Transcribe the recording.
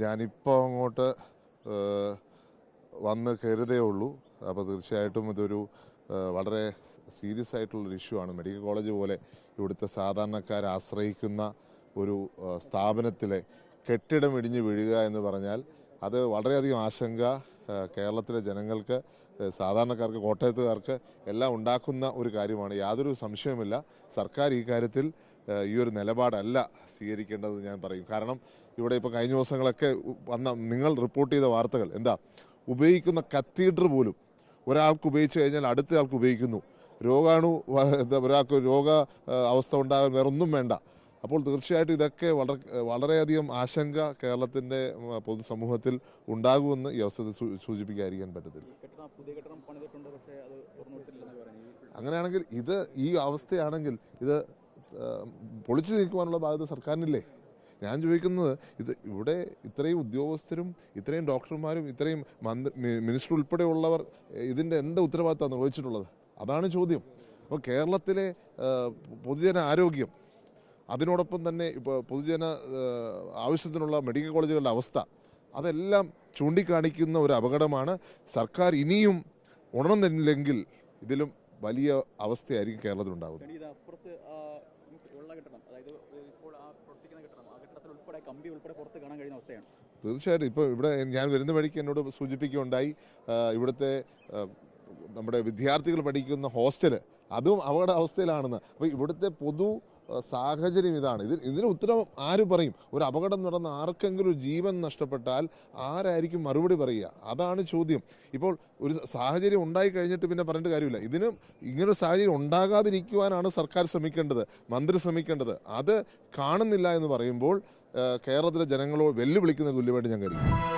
ഞാനിപ്പോൾ അങ്ങോട്ട് വന്ന് കയറിയതേ ഉള്ളൂ. അപ്പോൾ തീർച്ചയായിട്ടും ഇതൊരു വളരെ സീരിയസ് ആയിട്ടുള്ളൊരു ഇഷ്യൂ ആണ്. മെഡിക്കൽ കോളേജ് പോലെ ഇവിടുത്തെ സാധാരണക്കാർ ആശ്രയിക്കുന്ന ഒരു സ്ഥാപനത്തിലെ കെട്ടിടം ഇടിഞ്ഞു വീഴുക എന്ന് പറഞ്ഞാൽ അത് വളരെയധികം ആശങ്ക കേരളത്തിലെ ജനങ്ങൾക്ക് സാധാരണക്കാർക്ക് കോട്ടയത്തുകാർക്ക് എല്ലാം ഉണ്ടാക്കുന്ന ഒരു കാര്യമാണ്. യാതൊരു സംശയവുമില്ല. സർക്കാർ ഈ കാര്യത്തിൽ ഈ ഒരു നിലപാടല്ല സ്വീകരിക്കേണ്ടത് ഞാൻ പറയും. കാരണം ഇവിടെ ഇപ്പോൾ കഴിഞ്ഞ ദിവസങ്ങളൊക്കെ വന്ന നിങ്ങൾ റിപ്പോർട്ട് ചെയ്ത വാർത്തകൾ എന്താ? ഉപയോഗിക്കുന്ന കത്തീഡർ പോലും ഒരാൾക്ക് ഉപയോഗിച്ച് കഴിഞ്ഞാൽ അടുത്ത ആൾക്ക് ഉപയോഗിക്കുന്നു. രോഗാണു എന്താ ഒരാൾക്ക് രോഗ അവസ്ഥ ഉണ്ടാകാൻ വേറെ ഒന്നും വേണ്ട. അപ്പോൾ തീർച്ചയായിട്ടും ഇതൊക്കെ വളരെ വളരെയധികം ആശങ്ക കേരളത്തിന്റെ പൊതുസമൂഹത്തിൽ ഉണ്ടാകുമെന്ന് ഈ അവസരത്തിൽ സൂചിപ്പിക്കാതിരിക്കാൻ പറ്റത്തില്ല. അങ്ങനെയാണെങ്കിൽ ഇത് ഈ അവസ്ഥയാണെങ്കിൽ ഇത് പൊളിച്ചു നീക്കുവാനുള്ള ബാധ്യത സർക്കാരിനില്ലേ? ഞാൻ ചോദിക്കുന്നത് ഇത് ഇവിടെ ഇത്രയും ഉദ്യോഗസ്ഥരും ഇത്രയും ഡോക്ടർമാരും ഇത്രയും മന്ത്രി മിനിസ്റ്റർ ഉൾപ്പെടെയുള്ളവർ ഇതിന്റെ എന്താ ഉത്തരവാദിത്തമാണ് നിർവഹിച്ചിട്ടുള്ളത്? അതാണ് ചോദ്യം. അപ്പോൾ കേരളത്തിലെ പൊതുജന ആരോഗ്യം അതിനോടൊപ്പം തന്നെ ഇപ്പോൾ പൊതുജന ആവശ്യത്തിനുള്ള മെഡിക്കൽ കോളേജുകളുടെ അവസ്ഥ അതെല്ലാം ചൂണ്ടിക്കാണിക്കുന്ന ഒരു അപകടമാണ് സർക്കാർ ഇനിയും ഉണർന്നില്ലെങ്കിൽ ഇതിലും വലിയ അവസ്ഥയായിരിക്കും കേരളത്തിലുണ്ടാകുന്നത് കഴിയുന്ന അവസ്ഥയാണ്. തീർച്ചയായിട്ടും. ഇപ്പോൾ ഇവിടെ ഞാൻ വരുന്ന വഴിക്ക് എന്നോട് സൂചിപ്പിക്കുകയുണ്ടായി ഇവിടുത്തെ നമ്മുടെ വിദ്യാർത്ഥികൾ പഠിക്കുന്ന ഹോസ്റ്റൽ അതും അവരുടെ അവസ്ഥയിലാണെന്ന് അപ്പോൾ ഇവിടുത്തെ പൊതു സാഹചര്യം ഇതാണ്. ഇതിന് ഇതിന് ഉത്തരം ആര് പറയും? ഒരു അപകടം നടന്ന ആർക്കെങ്കിലും ഒരു ജീവൻ നഷ്ടപ്പെട്ടാൽ ആരായിരിക്കും മറുപടി പറയുക? അതാണ് ചോദ്യം. ഇപ്പോൾ ഒരു സാഹചര്യം ഉണ്ടായി കഴിഞ്ഞിട്ട് പിന്നെ പറഞ്ഞിട്ട് കാര്യമില്ല. ഇതിന് ഇങ്ങനൊരു സാഹചര്യം ഉണ്ടാകാതിരിക്കുവാനാണ് സർക്കാർ ശ്രമിക്കേണ്ടത് മന്ത്രി ശ്രമിക്കേണ്ടത്. അത് കാണുന്നില്ല എന്ന് പറയുമ്പോൾ കേരളത്തിലെ ജനങ്ങളോട് വെല്ലുവിളിക്കുന്ന തുല്യമായിട്ട് ഞാൻ കരുതുന്നു.